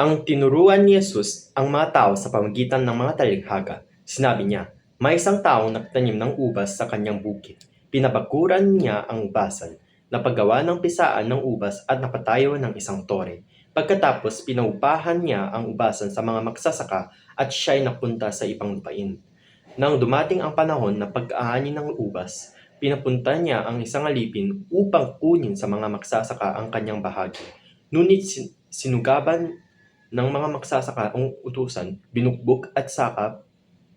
Ang tinuruan ni Jesus ang mga tao sa pamagitan ng mga talikhaga. Sinabi niya, may isang taong nagtanim ng ubas sa kanyang bukid. Pinabakuran niya ang ubasan, napagawa ng pisaan ng ubas at napatayo ng isang tore. Pagkatapos, pinaupahan niya ang ubasan sa mga magsasaka at siya'y napunta sa ibang lupain. Nang dumating ang panahon na pag-aani ng ubas, pinapunta niya ang isang alipin upang kunin sa mga magsasaka ang kanyang bahagi. Ngunit sin- sinugaban ng mga magsasaka ang utusan, binukbok at saka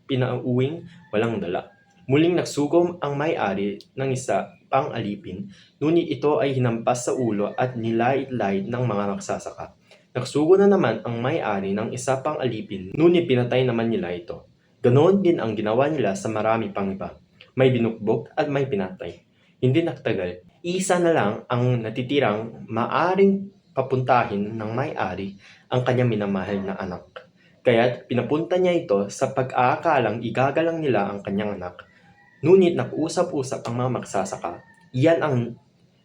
pinauwing walang dala. Muling nagsugom ang may-ari ng isa pang alipin, ngunit ito ay hinampas sa ulo at nilait-lait ng mga magsasaka. Nagsugo na naman ang may-ari ng isa pang alipin, ngunit pinatay naman nila ito. Ganoon din ang ginawa nila sa marami pang iba. May binukbok at may pinatay. Hindi nagtagal, isa na lang ang natitirang maaring papuntahin ng may-ari ang kanyang minamahal na anak. Kaya't pinapunta niya ito sa pag-aakalang igagalang nila ang kanyang anak. Ngunit nakuusap-usap ang mga magsasaka, iyan ang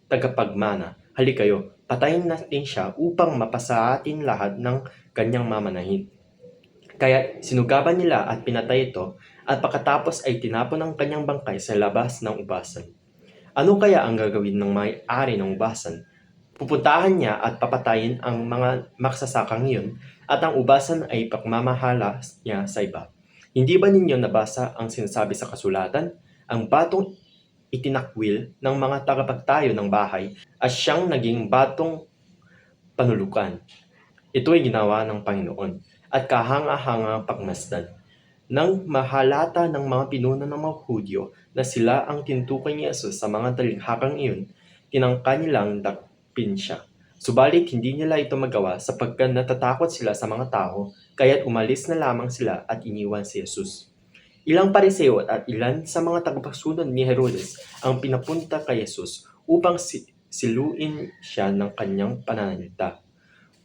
tagapagmana. Halikayo, patayin natin siya upang mapasa atin lahat ng kanyang mamanahin. Kaya sinugaban nila at pinatay ito at pagkatapos ay tinapon ang kanyang bangkay sa labas ng ubasan. Ano kaya ang gagawin ng may-ari ng ubasan? Pupuntahan niya at papatayin ang mga magsasakang iyon at ang ubasan ay pagmamahala niya sa iba. Hindi ba ninyo nabasa ang sinasabi sa kasulatan? Ang batong itinakwil ng mga tagapagtayo ng bahay at siyang naging batong panulukan. Ito ay ginawa ng Panginoon at kahanga-hanga pagmasdan. Nang mahalata ng mga pinuno ng mga Hudyo na sila ang tintukoy ni Jesus sa mga talinghakang iyon, tinangka nilang dakpin siya. Subalit hindi nila ito magawa sapagkat natatakot sila sa mga tao, kaya't umalis na lamang sila at iniwan si Jesus. Ilang pariseo at ilan sa mga tagapagsunod ni Herodes ang pinapunta kay Jesus upang si- siluin siya ng kanyang pananalita.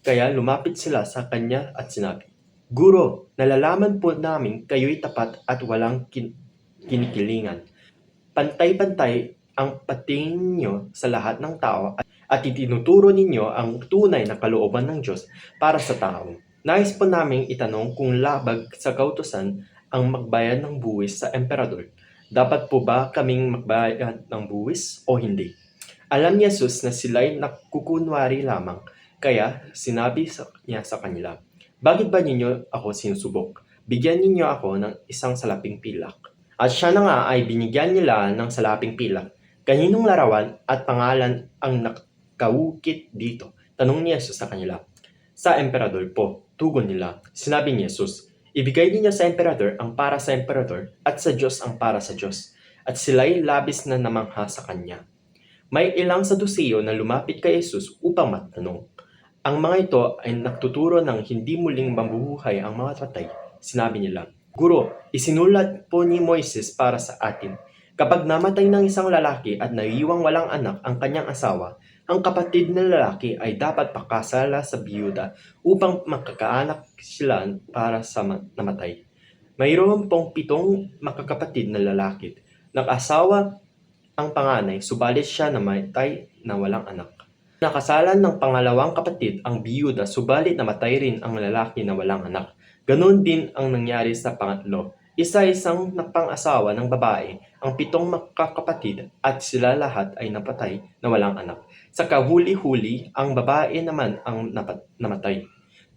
Kaya lumapit sila sa kanya at sinabi, Guro, nalalaman po namin kayo'y tapat at walang kin- kinikilingan. Pantay-pantay ang patingin nyo sa lahat ng tao at, at itinuturo ninyo ang tunay na kalooban ng Diyos para sa tao. Nais po namin itanong kung labag sa kautosan ang magbayad ng buwis sa emperador. Dapat po ba kaming magbayad ng buwis o hindi? Alam ni Jesus na sila'y nakukunwari lamang, kaya sinabi sa, niya sa kanila, Bakit ba ninyo ako sinusubok? Bigyan ninyo ako ng isang salaping pilak. At siya na nga ay binigyan nila ng salaping pilak. Kaninong larawan at pangalan ang nakawukit dito? Tanong ni Jesus sa kanila. Sa emperador po, tugon nila. Sinabi ni Jesus, Ibigay ninyo sa emperador ang para sa emperador at sa Diyos ang para sa Diyos. At sila'y labis na namangha sa kanya. May ilang sadusiyo na lumapit kay Jesus upang matanong. Ang mga ito ay nagtuturo ng hindi muling mabubuhay ang mga patay. Sinabi nila, Guro, isinulat po ni Moises para sa atin. Kapag namatay ng isang lalaki at naiiwang walang anak ang kanyang asawa, ang kapatid na lalaki ay dapat pakasala sa biyuda upang makakaanak sila para sa ma- namatay. Mayroon pong pitong makakapatid na lalaki. Nag-asawa ang panganay, subalit siya namatay na walang anak. Nakasalan ng pangalawang kapatid ang biyuda, subalit namatay rin ang lalaki na walang anak. Ganon din ang nangyari sa pangatlo. Isa-isang napang-asawa ng babae ang pitong makakapatid at sila lahat ay napatay na walang anak. Sa kahuli-huli, ang babae naman ang namatay.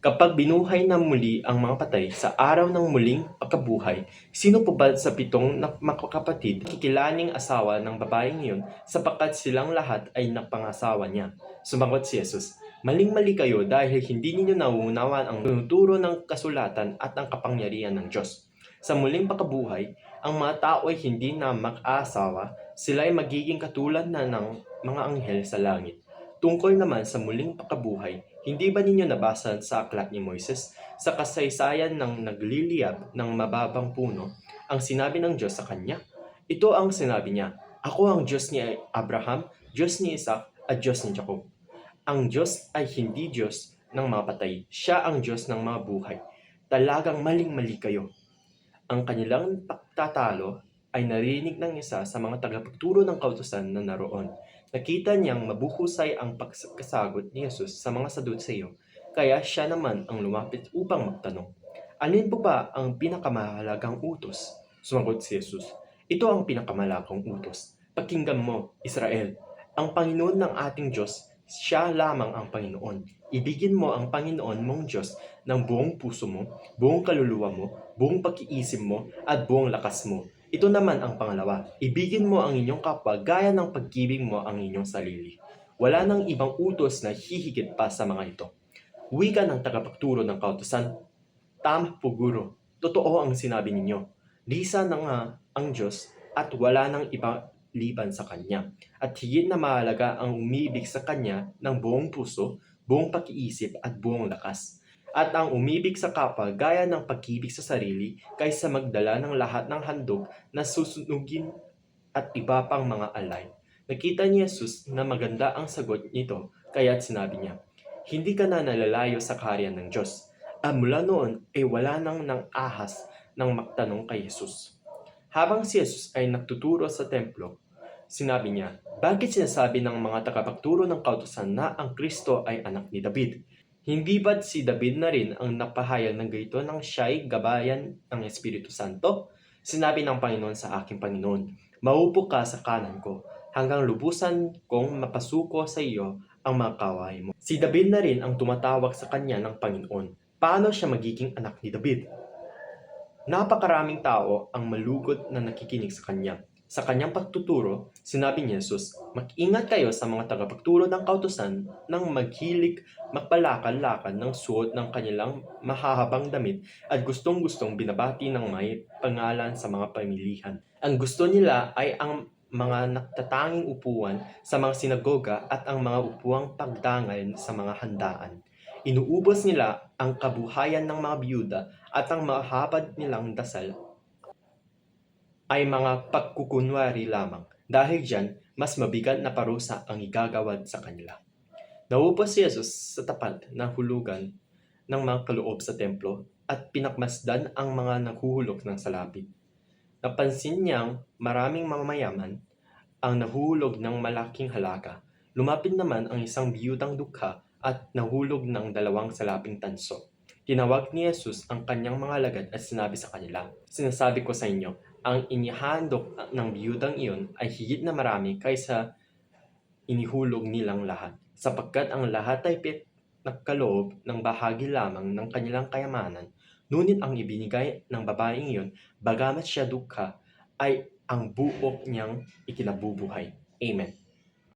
Kapag binuhay na muli ang mga patay sa araw ng muling pagkabuhay, sino po ba sa pitong na- makakapatid kikilaning asawa ng babaeng iyon sapagkat silang lahat ay napangasawa niya? Sumagot si Jesus, Maling-mali kayo dahil hindi ninyo nauunawan ang tinuturo ng kasulatan at ang kapangyarihan ng Diyos. Sa muling pagkabuhay, ang mga tao ay hindi na mag-aasawa, sila ay magiging katulad na ng mga anghel sa langit. Tungkol naman sa muling pagkabuhay, hindi ba ninyo nabasa sa aklat ni Moises sa kasaysayan ng nagliliyab ng mababang puno ang sinabi ng Diyos sa kanya? Ito ang sinabi niya, Ako ang Diyos ni Abraham, Diyos ni Isaac, at Diyos ni Jacob. Ang Diyos ay hindi Diyos ng mga patay. Siya ang Diyos ng mga buhay. Talagang maling-mali kayo. Ang kanilang pagtatalo ay narinig ng isa sa mga tagapagturo ng kautusan na naroon. Nakita niyang mabuhusay ang pagkasagot ni Jesus sa mga Saduceo Kaya siya naman ang lumapit upang magtanong, Alin po ba ang pinakamahalagang utos? Sumagot si Jesus, Ito ang pinakamahalagang utos. Pakinggan mo, Israel, ang Panginoon ng ating Diyos, siya lamang ang Panginoon. Ibigin mo ang Panginoon mong Diyos ng buong puso mo, buong kaluluwa mo, buong pag-iisip mo, at buong lakas mo. Ito naman ang pangalawa, ibigin mo ang inyong kapwa gaya ng pag-ibig mo ang inyong sarili. Wala nang ibang utos na hihigit pa sa mga ito. Wika ng tagapagturo ng kautosan, Tama po guro, totoo ang sinabi ninyo. Lisa na nga ang Diyos at wala nang iba liban sa Kanya. At higit na mahalaga ang umibig sa Kanya ng buong puso, buong pakiisip at buong lakas. At ang umibig sa kapwa gaya ng pag-ibig sa sarili kaysa magdala ng lahat ng handog na susunugin at iba pang mga alay. Nakita ni Jesus na maganda ang sagot nito kaya't sinabi niya, Hindi ka na nalalayo sa karyan ng Diyos. At mula noon ay wala nang nang ahas ng magtanong kay Jesus. Habang si Jesus ay nagtuturo sa templo, sinabi niya, Bakit sinasabi ng mga tagapagturo ng kautosan na ang Kristo ay anak ni David? Hindi ba't si David na rin ang napahayag ng gayto nang siya'y gabayan ng Espiritu Santo? Sinabi ng Panginoon sa aking Panginoon, Maupo ka sa kanan ko, hanggang lubusan kong mapasuko sa iyo ang mga kaway mo. Si David na rin ang tumatawag sa kanya ng Panginoon. Paano siya magiging anak ni David? Napakaraming tao ang malugod na nakikinig sa kanya. Sa kanyang pagtuturo, sinabi ni Jesus, Mag-ingat kayo sa mga tagapagturo ng kautosan nang maghilig magpalakal-lakal ng suot ng kanilang mahahabang damit at gustong-gustong binabati ng may pangalan sa mga pamilihan. Ang gusto nila ay ang mga natatanging upuan sa mga sinagoga at ang mga upuang pagdangal sa mga handaan. Inuubos nila ang kabuhayan ng mga biyuda at ang mahabad nilang dasal ay mga pagkukunwari lamang. Dahil dyan, mas mabigat na parusa ang igagawad sa kanila. Naupo si Jesus sa tapat ng hulugan ng mga kaloob sa templo at pinakmasdan ang mga nahuhulog ng salapi. Napansin niyang maraming mamayaman ang nahuhulog ng malaking halaga. Lumapit naman ang isang biyudang dukha at nahulog ng dalawang salaping tanso. Tinawag ni Jesus ang kanyang mga lagad at sinabi sa kanila, Sinasabi ko sa inyo, ang inihandok ng biyudang iyon ay higit na marami kaysa inihulog nilang lahat, sapagkat ang lahat ay pit nagkaloob ng bahagi lamang ng kanilang kayamanan, ngunit ang ibinigay ng babaeng iyon, bagamat siya dukha, ay ang buok niyang ikinabubuhay. Amen.